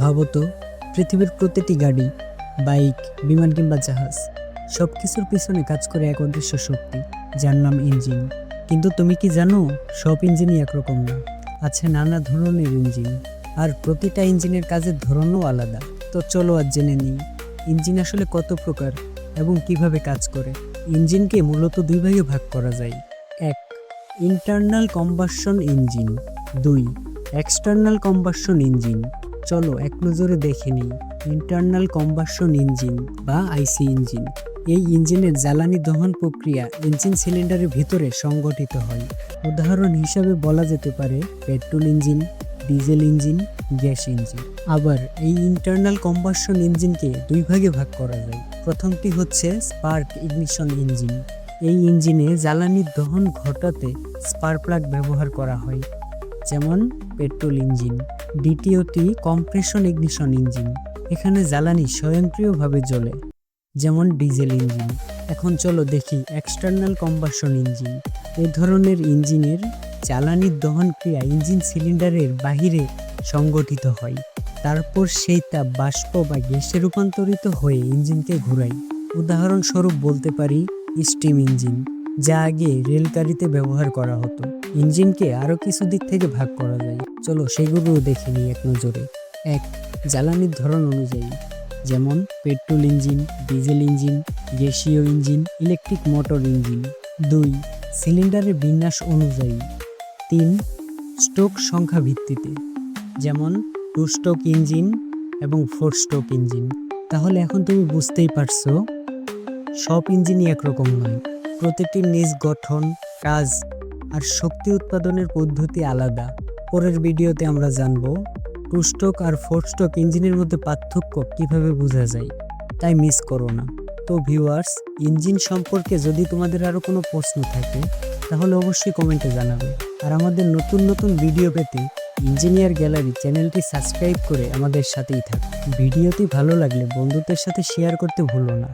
ভাবো তো পৃথিবীর প্রতিটি গাড়ি, বাইক, বিমান কিংবা জাহাজ সব কিছুর পিছনে কাজ করে এক অদৃশ্য শক্তি, যার নাম ইঞ্জিন। কিন্তু তুমি কি জানো, সব ইঞ্জিনই একরকম না, আছে নানা ধরনের ইঞ্জিন, আর প্রতিটা ইঞ্জিনের কাজের ধরনও আলাদা। তো চলো আজ জেনে নিই, ইঞ্জিন আসলে কত প্রকার এবং কীভাবে কাজ করে? ইঞ্জিনকে মূলত দুই ভাগে ভাগ করা যায়। এক ইন্টারনাল কম্বাসন ইঞ্জিন দুই এক্সটার্নাল কম্বাসন ইঞ্জিন চলো এক নজরে দেখে নিই। ইন্টারনাল কম্বাসন ইঞ্জিন বা আইসি ইঞ্জিন। এই ইঞ্জিনের জ্বালানি দহন প্রক্রিয়া ইঞ্জিন সিলিন্ডারের ভিতরে সংগঠিত হয়। উদাহরণ হিসাবে বলা যেতে পারে petrol engine, diesel engine, gas engine. আবার এই ইন্টারনাল কম্বাসন ইঞ্জিনকে দুই ভাগে ভাগ করা যায়। প্রথমটি হচ্ছে স্পার্ক ইগনিশন ইঞ্জিন। এই ইঞ্জিনে জ্বালানির দহন ঘটাতে স্পার্ক প্লাগ ব্যবহার করা হয়, যেমন পেট্রোল ইঞ্জিন। দ্বিতীয়টি কম্প্রেশন ইগনিশন ইঞ্জিন। এখানে জ্বালানি স্বয়ংক্রিয়ভাবে জ্বলে, যেমন ডিজেল ইঞ্জিন। এখন চলো দেখি এক্সটার্নাল কম্বাসন ইঞ্জিন। এ ধরনের ইঞ্জিনের জ্বালানির দহন ক্রিয়া ইঞ্জিন সিলিন্ডারের বাহিরে সংগঠিত হয়। তারপর সেই তাপ বাষ্প বা গ্যাসে রূপান্তরিত হয়ে ইঞ্জিনকে ঘোরায়। উদাহরণস্বরূপ বলতে পারি স্টিম ইঞ্জিন, যা আগে রেলগাড়িতে ব্যবহার করা হতো। ইঞ্জিনকে আরও কিছু দিক থেকে ভাগ করা যায়। চলো সেগুলোও দেখে নিই এক নজরে। এক, জ্বালানির ধরন অনুযায়ী, যেমন পেট্রোল ইঞ্জিন, ডিজেল ইঞ্জিন, গ্যাসীয় ইঞ্জিন, ইলেকট্রিক মোটর ইঞ্জিন। দুই, সিলিন্ডারের বিন্যাস অনুযায়ী। তিন, স্ট্রোক সংখ্যা ভিত্তিতে, যেমন টু স্ট্রোক ইঞ্জিন এবং ফোর স্ট্রোক ইঞ্জিন। তাহলে এখন তুমি বুঝতেই পারছ, সব ইঞ্জিনই একরকম নয়। প্রতিটির নিজ গঠন, কাজ আর শক্তি উৎপাদনের পদ্ধতি আলাদা। পরের ভিডিওতে আমরা জানব, টু স্ট্রোক আর ফোর স্ট্রোক ইঞ্জিনের মধ্যে পার্থক্য কীভাবে বোঝা যায়, তাই মিস করো না। তো ভিউয়ার্স, ইঞ্জিন সম্পর্কে যদি তোমাদের আরও কোনো প্রশ্ন থাকে, তাহলে অবশ্যই কমেন্টে জানাবে। আর আমাদের নতুন নতুন ভিডিও পেতে ইঞ্জিনিয়ার গ্যালারি চ্যানেলটি সাবস্ক্রাইব করে আমাদের সাথেই থাক। ভিডিওটি ভালো লাগলে বন্ধুদের সাথে শেয়ার করতে ভুলো না।